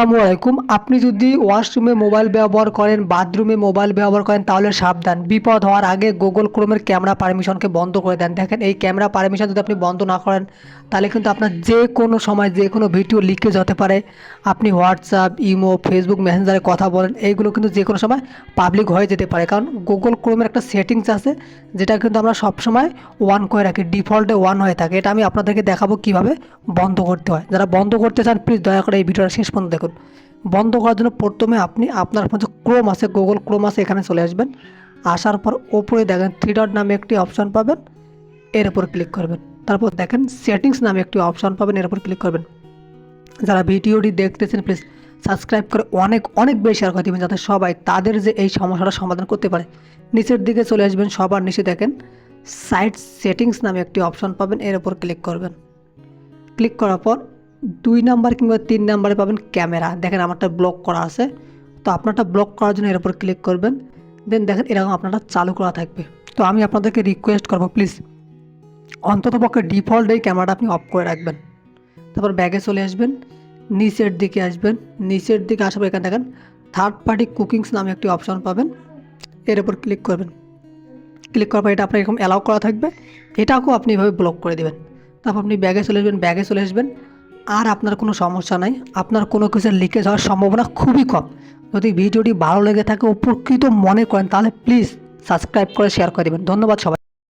আসসালামু আলাইকুম আপনি যদি ওয়াশরুমে মোবাইল ব্যবহার করেন, বাথরুমে মোবাইল ব্যবহার করেন, তাহলে সাবধান। বিপদ হওয়ার আগে গুগল ক্রোমের ক্যামেরা পারমিশনকে বন্ধ করে দেন। দেখেন, এই ক্যামেরা পারমিশন যদি আপনি বন্ধ না করেন, তাহলে কিন্তু আপনার যে কোনো সময় যে কোনো ভিডিও লিকেজ হতে পারে। আপনি হোয়াটসঅ্যাপ ইমো ফেসবুক মেসেঞ্জারে কথা বলেন এইগুলো কিন্তু যে কোনো সময় পাবলিক হয়ে যেতে পারে। কারণ গুগল ক্রোমের একটা সেটিংস আছে, যেটা কিন্তু আমরা সবসময় ওয়ান করে রাখি ডিফল্টে ওয়ান হয়ে থাকে। এটা আমি আপনাদেরকে দেখাবো কীভাবে বন্ধ করতে হয়। যারা বন্ধ করতে চান প্লিজ দয়া করে এই ভিডিওটা শেষ পর্যন্ত দেখুন। বন্ধ করার জন্য প্রথমে আপনি আপনার ফোন যে ক্রোম আছে গুগল ক্রোম আছে, এখানে চলে আসবেন। আসার পর ওপরে দেখেন থ্রি ডট নামে একটি অপশন পাবেন, এর উপর ক্লিক করবেন। তারপর দেখেন সেটিংস নামে একটি অপশান পাবেন, এর উপর ক্লিক করবেন। যারা ভিডিওটি দেখতেছেন প্লিজ সাবস্ক্রাইব করে অনেক অনেক বেশি শেয়ার করে দেবেন যাতে সবাই তাদের যে এই সমস্যাটা সমাধান করতে পারে। নিচের দিকে চলে আসবেন, সবার নিচে দেখেন সাইট সেটিংস নামে একটি অপশান পাবেন, এর উপর ক্লিক করবেন। ক্লিক করার পর দুই নাম্বার কিংবা তিন নাম্বারে পাবেন ক্যামেরা। দেখেন আমারটা ব্লক করা আছে। তো আপনারটা ব্লক করার জন্য এর উপর ক্লিক করবেন। দেন দেখেন এরকম আপনারটা চালু করা থাকবে। তো আমি আপনাদেরকে রিকোয়েস্ট করব প্লিজ অন্তত পক্ষে ডিফল্ট এই ক্যামেরাটা আপনি অফ করে রাখবেন। তারপর ব্যাগে চলে আসবেন। নিচের দিকে আসবেন। নিচের দিকে আসার এখানে দেখেন থার্ড পার্টি কুকিংস নামে একটি অপশন পাবেন। এর উপর ক্লিক করবেন। ক্লিক করার পর এটা আপনার এরকম অ্যালাউ করা থাকবে। এটাকেও আপনি এভাবে ব্লক করে দেবেন। তারপর আপনি ব্যাগে চলে আসবেন। ব্যাগে চলে আসবেন। আর আপনার কোনো সমস্যা নাই। আপনার কোনো কিছু লিকেজ হওয়ার সম্ভাবনা খুবই কম। যদি ভিডিওটি ভালো লেগে থাকে, উপকৃত মনে করেন, তাহলে প্লিজ সাবস্ক্রাইব করে শেয়ার করে দেবেন। ধন্যবাদ সবাই।